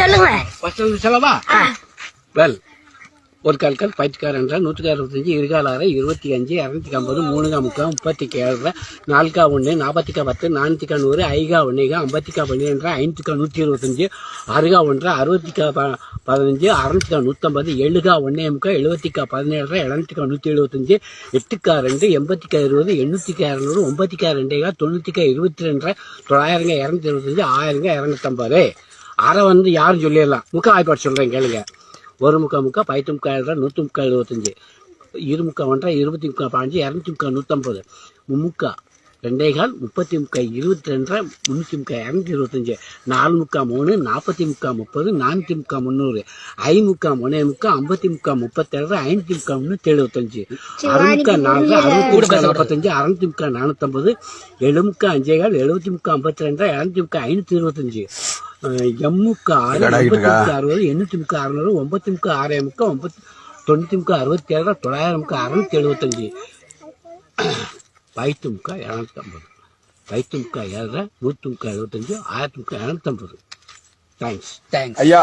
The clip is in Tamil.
சொல்லுங்க. வெல் ஒரு கால் கால் பயிற்சிக்கார் என்றால் நூற்றுக்கு அறுபத்தஞ்சு இருகால் ஆறு இருபத்தி அஞ்சு இரநூத்தி ஐம்பது மூணுகா முக்கா முப்பத்திக்கு ஏழு நாலுக்கா ஒன்று நாற்பத்திக்கா பத்து நானூற்றிக்கா நூறு ஐகா ஒன்றுகா ஐம்பத்திக்கா பன்னிரெண்டு ஐநூற்றுக்கா நூற்றி இருபத்தஞ்சு ஆறுகா ஒன்று அறுபத்திக்கா ப பதினஞ்சு அறுநூத்திக்கா நூற்றம்பது ஏழுகா ஒன்றே முக்கா எழுபத்திக்கா பதினேழு எழுநூத்திக்கா நூற்றி எழுபத்தஞ்சு எட்டுக்கா ரெண்டு எண்பத்திக்கா இருபது எண்ணூற்றிக்கா இரநூறு ஒன்பத்திக்கா ரெண்டேகா தொண்ணூற்றிக்கா இருபத்தி ரெண்டு தொள்ளாயிரங்க இரநூத்தி இருபத்தஞ்சு ஆயிரங்க இரநூத்தம்பது. அரை வந்து யாரும் சொல்லிடலாம் முக்கா வாய்ப்பாடு சொல்கிறேன் கேளுங்க. ஒரு முக்கா முக்கா பைத்து முக்கா எழுபது நூற்றி முக்கா எழுபத்தஞ்சு. இரு முக்கா ஒன்றரை இருபத்தி முக்கா பாஞ்சு இரநூத்தி முக்கா நூற்றம்பது முக்கா ரெண்டே கால் முப்பத்தி முக்கா இருபத்தி ரெண்டரை முந்நூற்றி முக்கா இரநூத்தி இருபத்தஞ்சு. நாலு முக்கா மூணு நாற்பத்தி முக்கா முப்பது நானூற்றி முக்கா முந்நூறு. ஐ முக்கா மூணே முக்கா ஐம்பத்தி முக்கா முப்பத்தேழு ஐநூற்றி முக்கா முந்நூற்றி எழுபத்தஞ்சு. அறுமுக்கா நாலு அறுபத்தி முக்கா நாற்பத்தஞ்சு அறுநூத்தி முக்கா நானூற்றம்பது எழு முக்கா அஞ்சே கால் எழுபத்தி முக்கா ஐம்பத்தி ரெண்டு இரநூத்தி முக்கா ஐநூற்றி இருபத்தஞ்சு. எம்முக்கா ஆறு அறுபது எண்ணூற்றி முக்கா அறுநூறு ஒன்பத்தி முக்கா ஆறே முக்கா ஒன்பத்தி தொண்ணூற்றி முக்கா அறுபத்தி ஏழு தொள்ளாயிரம் முக்கா அறுநூத்தி எழுபத்தஞ்சு பைத்து முக்கா இரநூத்தி ஐம்பது பைத்து முக்கா ஏழரை நூற்றி முக்கா எழுபத்தஞ்சு ஆயிரத்தி முக்கா இரநூத்தம்பது. தேங்க்ஸ் தேங்க்ஸ் ஐயா